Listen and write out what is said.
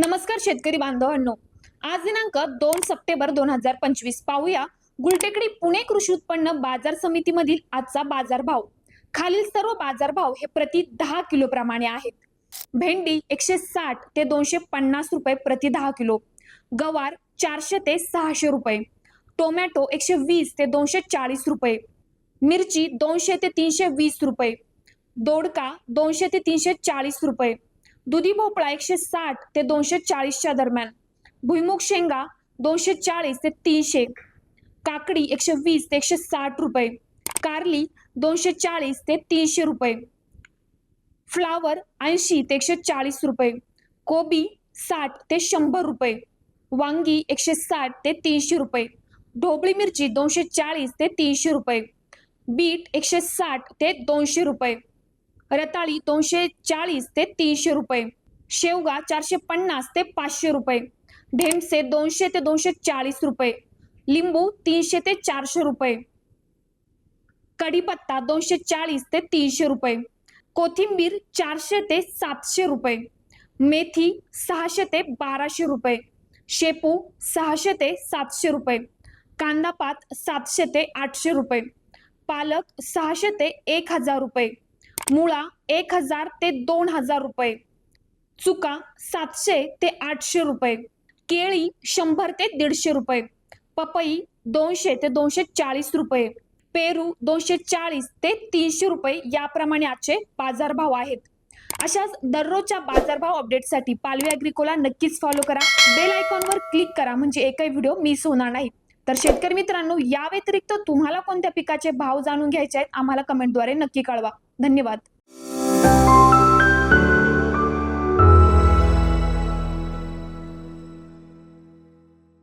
नमस्कार शेतकरी बांधवांनो. आज दिनांक दोन सप्टेंबर दोन हजार पंचवीस. पाहूया गुलटेकडी पुणे कृषी उत्पन्न बाजार समितीमधील आजचा बाजारभाव. खालील सर्व बाजारभाव हे प्रति दहा किलो प्रमाणे आहेत. भेंडी एकशे साठ ते दोनशे पन्नास रुपये प्रति दहा किलो. गवार चारशे ते सहाशे रुपये. टोमॅटो एकशे वीस ते दोनशे चाळीस रुपये. मिरची दोनशे ते तीनशे वीस रुपये. दोडका दोनशे ते तीनशे चाळीस रुपये. दुधी भोपळा एकशे साठ ते दोनशे चाळीसच्या दरम्यान. भुईमुग शेंगा दोनशे चाळीस ते तीनशे. काकडी एकशे वीस ते एकशे साठ रुपये. कारली दोनशे चाळीस ते तीनशे रुपये. फ्लावर ऐंशी ते एकशे चाळीस रुपये. कोबी साठ ते शंभर रुपये. वांगी एकशे साठ ते तीनशे रुपये. ढोबळी मिरची दोनशे चाळीस ते तीनशे रुपये. बीट एकशे साठ ते दोनशे रुपये. रताळी दोनशे चाळीस ते तीनशे रुपये. शेवगा चारशे पन्नास ते पाचशे रुपये. ढेमसे दोनशे ते दोनशे चाळीस रुपये. लिंबू तीनशे ते चारशे रुपये. कढीपत्ता दोनशे चाळीस ते तीनशे रुपये. कोथिंबीर चारशे ते सातशे रुपये. मेथी सहाशे ते बाराशे रुपये. शेपू सहाशे ते सातशे रुपये. कांदापात सातशे ते आठशे रुपये. पालक सहाशे ते एक हजार रुपये. मुळा एक हजार ते दोन हजार रुपये. चुका सातशे ते आठशे रुपये. केळी शंभर ते दीडशे रुपये. पपई दोनशे ते दोनशे चाळीस रुपये. पेरू दोनशे चाळीस ते तीनशे रुपये याप्रमाणे आजचे बाजारभाव आहेत. अशाच दररोजच्या बाजारभाव अपडेटसाठी पालवी अॅग्रिकोला नक्कीच फॉलो करा. बेल आयकॉनवर क्लिक करा म्हणजे एकही व्हिडिओ मिस होणार नाही. तर शेतकरी मित्रांनो या व्यतिरिक्त तुम्हाला कोणत्या पिकाचे भाव जाणून घ्यायचे आहेत आम्हाला कमेंटद्वारे नक्की कळवा. धन्यवाद.